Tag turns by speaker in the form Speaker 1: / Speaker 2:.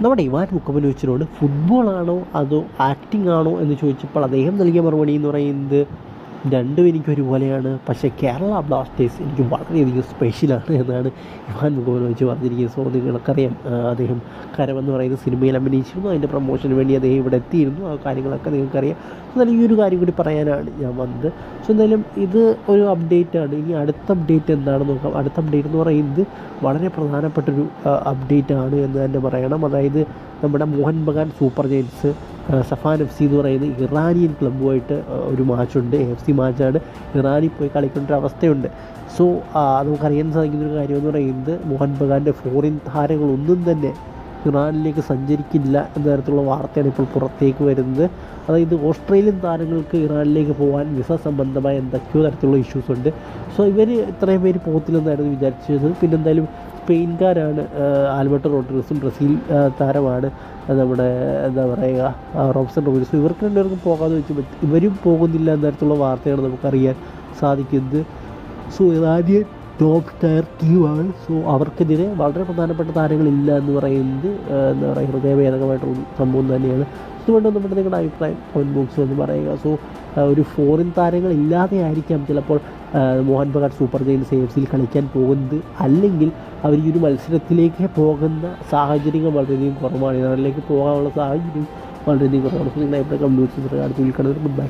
Speaker 1: നമ്മുടെ ഇവാൻ മുക്കമനോച്ചിനോട് ഫുട്ബോളാണോ അതോ ആക്ടിംഗ് ആണോ എന്ന് ചോദിച്ചപ്പോൾ അദ്ദേഹം നൽകിയ മറുപടി എന്ന് പറയുന്നത് രണ്ടും എനിക്ക് ഒരുപോലെയാണ് പക്ഷേ കേരള ബ്ലാസ്റ്റേഴ്സ് എനിക്ക് വളരെയധികം സ്പെഷ്യലാണ് എന്നാണ് ഇവാൻ മുഖമനോച്ച് പറഞ്ഞിരിക്കുന്നത്. സോ നിങ്ങൾക്കറിയാം അദ്ദേഹം കരമെന്ന് പറയുന്ന സിനിമയിൽ അഭിനയിച്ചിരുന്നു. അതിന്റെ പ്രൊമോഷന് വേണ്ടി അദ്ദേഹം ഇവിടെ എത്തിയിരുന്നു. ആ കാര്യങ്ങളൊക്കെ നിങ്ങൾക്കറിയാം. എന്നാലും ഈ ഒരു കാര്യം കൂടി പറയാനാണ് ഞാൻ വന്നത്. സോ എന്തായാലും ഇത് ഒരു അപ്ഡേറ്റ് ആണ്. ഇനി അടുത്ത അപ്ഡേറ്റ് എന്താണെന്ന് നോക്കാം. അടുത്ത അപ്ഡേറ്റ് എന്ന് പറയുന്നത് വളരെ പ്രധാനപ്പെട്ടൊരു അപ്ഡേറ്റ് ആണ് എന്ന് തന്നെ പറയണം. അതായത് നമ്മുടെ Mohun Bagan super giants Sepahan F C എന്ന് പറയുന്ന ഇറാനിയൻ ക്ലബ്ബുമായിട്ട് ഒരു മാച്ചുണ്ട്. എഫ് സി മാച്ചാണ് ഇറാനിൽ പോയി കളിക്കേണ്ട ഒരു അവസ്ഥയുണ്ട് സോ നമുക്കറിയാൻ സാധിക്കുന്ന ഒരു കാര്യം എന്ന് പറയുന്നത് മോഹൻ ബഗാന്റെ ഫോറിൻ താരങ്ങളൊന്നും തന്നെ ഇറാനിലേക്ക് സഞ്ചരിക്കില്ല എന്ന തരത്തിലുള്ള വാർത്തയാണ് ഇപ്പോൾ പുറത്തേക്ക് വരുന്നത്. അതായത് ഓസ്ട്രേലിയൻ താരങ്ങൾക്ക് ഇറാനിലേക്ക് പോകാൻ വിസ സംബന്ധമായ എന്തൊക്കെയോ തരത്തിലുള്ള ഇഷ്യൂസ് ഉണ്ട്. സോ ഇവർ ഇത്രയും പേര് പോകത്തില്ലെന്നായിരുന്നു വിചാരിച്ചത്. പിന്നെ എന്തായാലും സ്പെയിൻകാരാണ് ആൽബർട്ടോ റോഡ്രിഗസും ബ്രസീൽ താരമാണ്. നമ്മുടെ എന്താ പറയുക റോബ്സൺ റോബിൻസും. ഇവർക്ക് രണ്ടുപേർക്കും പോകാതെ വെച്ച് ഇവരും പോകുന്നില്ല എന്ന തരത്തിലുള്ള വാർത്തയാണ് നമുക്കറിയാൻ സാധിക്കുന്നത്. സോ ഇറാനിയൻ ടോപ്പ് ടയർ ടീമാണ് സോ അവർക്കെതിരെ വളരെ പ്രധാനപ്പെട്ട താരങ്ങളില്ല എന്ന് പറയുന്നത് എന്താ പറയുക ഹൃദയഭേദകമായിട്ടുള്ള സംഭവം തന്നെയാണ്. അതുകൊണ്ട് നമ്മുടെ നിങ്ങളുടെ അഭിപ്രായം കമന്റ് ബോക്സ് എന്ന് പറയുക. സോ ഒരു ഫോറിൻ താരങ്ങൾ ആയിരിക്കാം ചിലപ്പോൾ Mohun Bagan super giants F സിയിൽ കളിക്കാൻ പോകുന്നത്. അല്ലെങ്കിൽ അവർ ഈ ഒരു മത്സരത്തിലേക്ക് പോകുന്ന സാഹചര്യങ്ങൾ വളരെയധികം കുറവാണ്. ഇറാനിലേക്ക് പോകാനുള്ള സാഹചര്യം വളരെയധികം കുറവാണ്. സോ നിങ്ങളുടെ അഭിപ്രായം കമന്റ് ബോക്സിൽ അടുത്ത് വിളിക്കണം ഗുഡ് ബൈ